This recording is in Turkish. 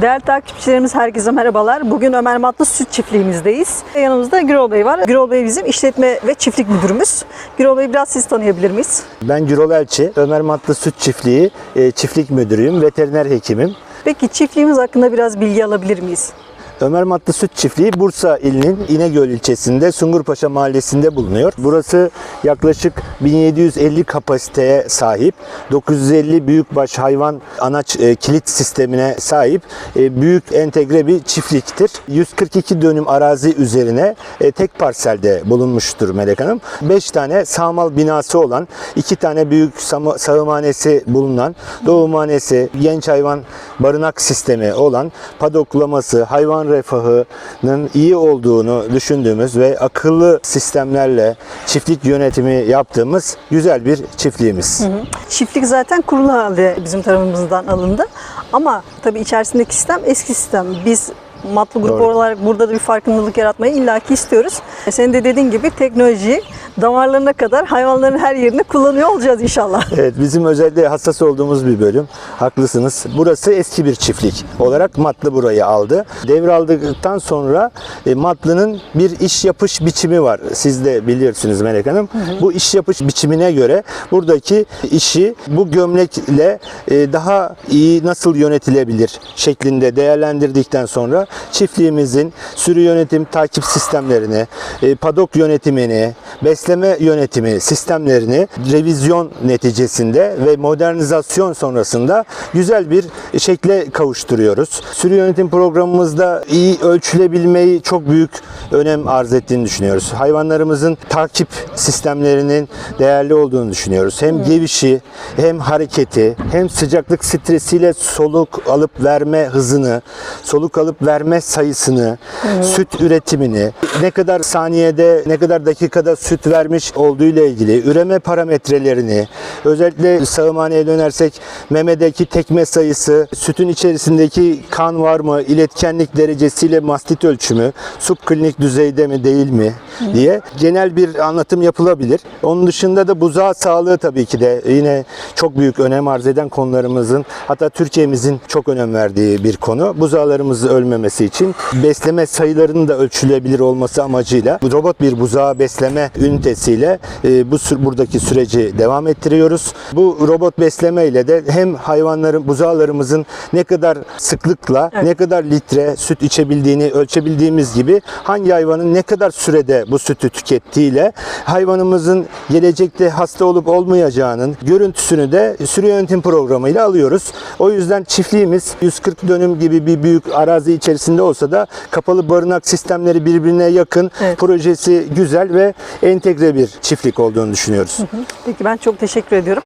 Değerli takipçilerimiz herkese merhabalar. Bugün Ömer Matlı Süt Çiftliğimizdeyiz. Yanımızda Gürol Bey var. Gürol Bey bizim işletme ve çiftlik müdürümüz. Gürol Bey biraz siz tanıyabilir miyiz? Ben Gürol Elçi, Ömer Matlı Süt Çiftliği e, çiftlik müdürüyüm, veteriner hekimim. Peki çiftliğimiz hakkında biraz bilgi alabilir miyiz? Ömer Matlı Süt Çiftliği Bursa ilinin İnegöl ilçesinde Sungurpaşa mahallesinde bulunuyor. Burası yaklaşık 1750 kapasiteye sahip, 950 büyükbaş hayvan anaç e, kilit sistemine sahip e, büyük entegre bir çiftliktir. 142 dönüm arazi üzerine e, tek parselde bulunmuştur Melek Hanım. 5 tane sağmal binası olan, 2 tane büyük sağımhanesi bulunan, doğumhanesi, genç hayvan barınak sistemi olan, padoklaması, hayvan refahının iyi olduğunu düşündüğümüz ve akıllı sistemlerle çiftlik yönetimi yaptığımız güzel bir çiftliğimiz. Çiftlik zaten kurulu halde bizim tarafımızdan alındı. Ama tabii içerisindeki sistem eski sistem. Biz Matlı grup Doğru. olarak burada da bir farkındalık yaratmayı illaki istiyoruz. E, Senin de dediğin gibi teknolojiyi damarlarına kadar hayvanların her yerinde kullanıyor olacağız inşallah. Evet bizim özellikle hassas olduğumuz bir bölüm. Haklısınız. Burası eski bir çiftlik olarak Matlı burayı aldı. Devraldıktan sonra e, Matlı'nın bir iş yapış biçimi var. Siz de bilirsiniz Melek Hanım. Bu iş yapış biçimine göre buradaki işi bu gömlekle e, daha iyi nasıl yönetilebilir şeklinde değerlendirdikten sonra çiftliğimizin sürü yönetim takip sistemlerini, padok yönetimini, besleme yönetimi sistemlerini revizyon neticesinde ve modernizasyon sonrasında güzel bir şekle kavuşturuyoruz. Sürü yönetim programımızda iyi ölçülebilmeyi çok büyük önem arz ettiğini düşünüyoruz. Hayvanlarımızın takip sistemlerinin değerli olduğunu düşünüyoruz. Hem gevişi, hem hareketi, hem sıcaklık stresiyle soluk alıp verme hızını, soluk alıp verme sayısını, süt üretimini, ne kadar saniyede, ne kadar dakikada süt vermiş olduğu ile ilgili üreme parametrelerini, özellikle sağımhaneye dönersek memedeki tekme sayısı, sütün içerisindeki kan var mı, iletkenlik derecesiyle mastit ölçümü, subklinik düzeyde mi değil mi diye genel bir anlatım yapılabilir. Onun dışında da buzağı sağlığı tabii ki de yine çok büyük önem arz eden konularımızın hatta Türkiye'mizin çok önem verdiği bir konu. Buzağlarımızın ölmemesi için besleme sayılarının da ölçülebilir olması amacıyla bu robot bir buzağı besleme ünitesiyle e, bu buradaki süreci devam ettiriyoruz. Bu robot besleme ile de hem hayvanların buzağlarımızın ne kadar sıklıkla ne kadar litre süt içebildiğini ölçebildiğimiz gibi hangi hayvanın ne kadar sürede bu sütü tükettiğiyle hayvanımızın gelecekte hasta olup olmayacağının görüntüsünü de sürü yönetim programıyla alıyoruz. O yüzden çiftliğimiz 140 dönüm gibi bir büyük arazi içerisinde olsa da kapalı barınak sistemleri birbirine yakın, Evet. Projesi güzel ve entegre bir çiftlik olduğunu düşünüyoruz. Peki ben çok teşekkür ediyorum.